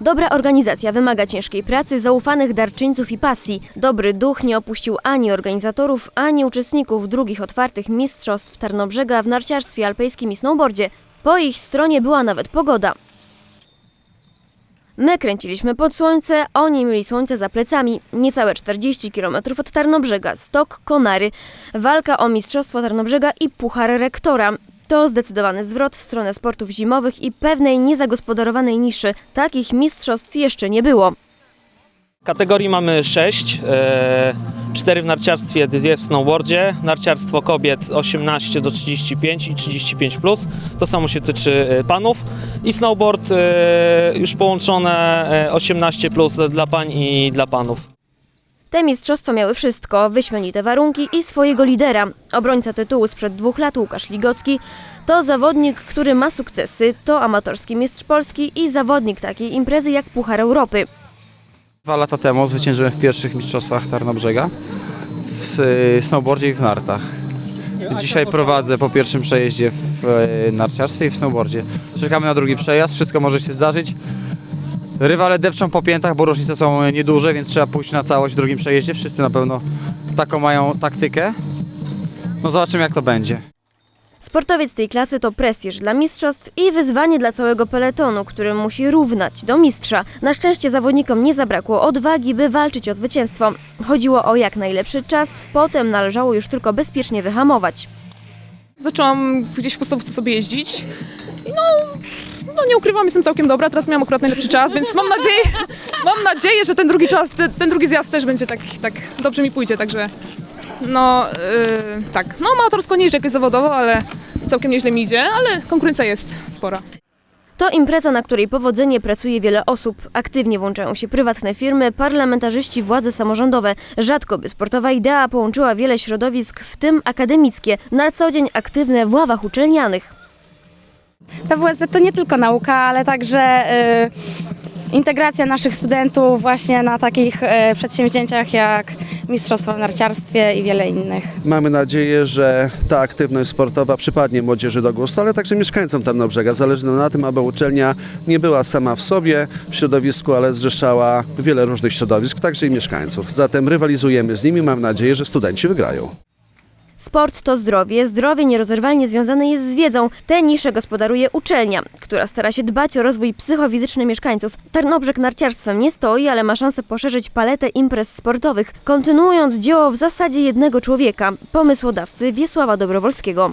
Dobra organizacja wymaga ciężkiej pracy, zaufanych darczyńców i pasji. Dobry duch nie opuścił ani organizatorów, ani uczestników drugich otwartych mistrzostw Tarnobrzega w narciarstwie alpejskim i snowboardzie. Po ich stronie była nawet pogoda. My kręciliśmy pod słońce, oni mieli słońce za plecami. Niecałe 40 km od Tarnobrzega, Stok, Konary, walka o Mistrzostwo Tarnobrzega i Puchar Rektora. To zdecydowany zwrot w stronę sportów zimowych i pewnej niezagospodarowanej niszy. Takich mistrzostw jeszcze nie było. Kategorii mamy 6, e, 4 w narciarstwie, 2 w snowboardzie. Narciarstwo kobiet 18 do 35 i 35 plus. To samo się tyczy e, panów. I snowboard e, już połączone e, 18 plus dla pań i dla panów. Te mistrzostwa miały wszystko, wyśmienite warunki i swojego lidera. Obrońca tytułu sprzed dwóch lat Łukasz Ligocki to zawodnik, który ma sukcesy, to amatorski mistrz Polski i zawodnik takiej imprezy jak Puchar Europy. Dwa lata temu zwyciężyłem w pierwszych mistrzostwach Tarnobrzega w y, snowboardzie i w nartach. Dzisiaj prowadzę po pierwszym przejeździe w y, narciarstwie i w snowboardzie. Czekamy na drugi przejazd, wszystko może się zdarzyć. Rywale depczą po piętach, bo różnice są nieduże, więc trzeba pójść na całość w drugim przejeździe. Wszyscy na pewno taką mają taktykę. No zobaczymy jak to będzie. Sportowiec tej klasy to prestiż dla mistrzostw i wyzwanie dla całego peletonu, który musi równać do mistrza. Na szczęście zawodnikom nie zabrakło odwagi, by walczyć o zwycięstwo. Chodziło o jak najlepszy czas, potem należało już tylko bezpiecznie wyhamować. Zaczęłam gdzieś w podstawówce sobie jeździć i no, no nie ukrywam, jestem całkiem dobra, teraz miałam akurat najlepszy czas, więc mam nadzieję, mam nadzieję, że ten drugi czas, ten, ten drugi zjazd też będzie tak, tak dobrze mi pójdzie, także no yy, tak, no amatorsko nie jeżdżę jakoś zawodowo, ale całkiem nieźle mi idzie, ale konkurencja jest spora. To impreza, na której powodzenie pracuje wiele osób. Aktywnie włączają się prywatne firmy, parlamentarzyści, władze samorządowe. Rzadko by sportowa idea połączyła wiele środowisk, w tym akademickie, na co dzień aktywne w ławach uczelnianych. PWSD to nie tylko nauka, ale także y, integracja naszych studentów właśnie na takich y, przedsięwzięciach jak Mistrzostwa w narciarstwie i wiele innych. Mamy nadzieję, że ta aktywność sportowa przypadnie młodzieży do gustu, ale także mieszkańcom Tarnobrzega. Zależy nam na tym, aby uczelnia nie była sama w sobie w środowisku, ale zrzeszała wiele różnych środowisk, także i mieszkańców. Zatem rywalizujemy z nimi. Mam nadzieję, że studenci wygrają. Sport to zdrowie, zdrowie nierozerwalnie związane jest z wiedzą. Te nisze gospodaruje uczelnia, która stara się dbać o rozwój psychofizyczny mieszkańców. Tarnobrzeg narciarstwem nie stoi, ale ma szansę poszerzyć paletę imprez sportowych, kontynuując dzieło w zasadzie jednego człowieka, pomysłodawcy Wiesława Dobrowolskiego.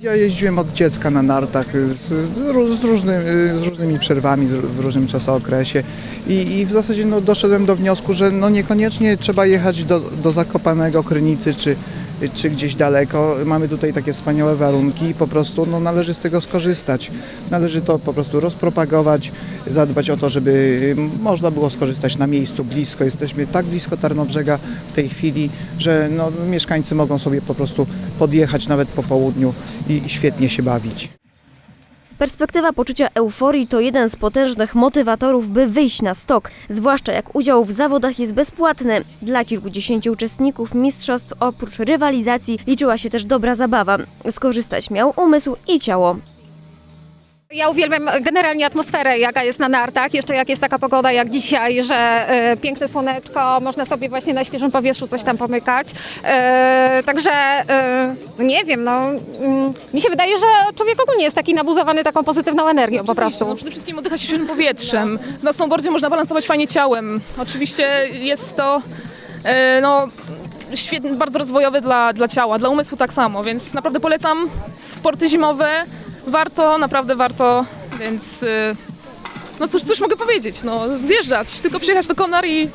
Ja jeździłem od dziecka na nartach y, z, z, ró- z, różnym, y, z różnymi przerwami, w różnym czasookresie i, i w zasadzie no, doszedłem do wniosku, że no, niekoniecznie trzeba jechać do, do Zakopanego, Krynicy czy, czy gdzieś daleko. Mamy tutaj takie wspaniałe warunki i po prostu no, należy z tego skorzystać. Należy to po prostu rozpropagować, zadbać o to, żeby można było skorzystać na miejscu, blisko. Jesteśmy tak blisko Tarnobrzega w tej chwili, że no, mieszkańcy mogą sobie po prostu podjechać nawet po południu i świetnie się bawić. Perspektywa poczucia euforii to jeden z potężnych motywatorów, by wyjść na stok, zwłaszcza jak udział w zawodach jest bezpłatny. Dla kilkudziesięciu uczestników mistrzostw oprócz rywalizacji liczyła się też dobra zabawa. Skorzystać miał umysł i ciało. Ja uwielbiam generalnie atmosferę, jaka jest na nartach. Jeszcze jak jest taka pogoda jak dzisiaj, że e, piękne słoneczko, można sobie właśnie na świeżym powietrzu coś tam pomykać. E, także e, nie wiem, no mm, mi się wydaje, że człowiek ogólnie jest taki nabuzowany taką pozytywną energią po prostu. No, przede wszystkim oddycha się świeżym powietrzem. Na snowboardzie można balansować fajnie ciałem. Oczywiście jest to e, no, świetny, bardzo rozwojowe dla, dla ciała, dla umysłu tak samo, więc naprawdę polecam sporty zimowe. Warto, naprawdę warto, więc e, no cóż, cóż mogę powiedzieć, no zjeżdżać, tylko przyjechać do Konar i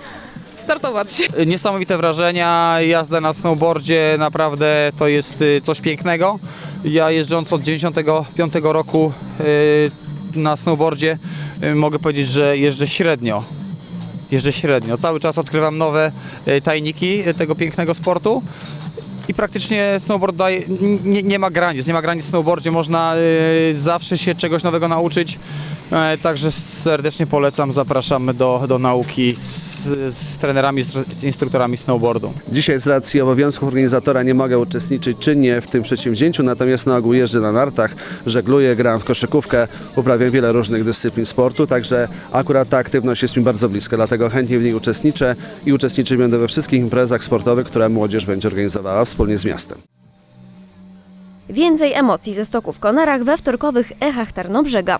startować. Niesamowite wrażenia, jazda na snowboardzie naprawdę to jest y, coś pięknego. Ja jeżdżąc od 95 roku y, na snowboardzie y, mogę powiedzieć, że jeżdżę średnio. Jeżdżę średnio. Cały czas odkrywam nowe y, tajniki y, tego pięknego sportu. I praktycznie snowboard daje, nie, nie ma granic, nie ma granic w snowboardzie, można y, zawsze się czegoś nowego nauczyć. E, Także serdecznie polecam, zapraszamy do, do nauki z, z trenerami, z, z instruktorami snowboardu. Dzisiaj z racji obowiązków organizatora nie mogę uczestniczyć czynnie w tym przedsięwzięciu, natomiast na ogół jeżdżę na nartach, żegluję, gram w koszykówkę, uprawiam wiele różnych dyscyplin sportu, także akurat ta aktywność jest mi bardzo bliska, dlatego chętnie w niej uczestniczę i uczestniczyć będę we wszystkich imprezach sportowych, które młodzież będzie organizowała wspólnie z miastem. Więcej emocji ze stoku w Konarach we wtorkowych Echach Tarnobrzega.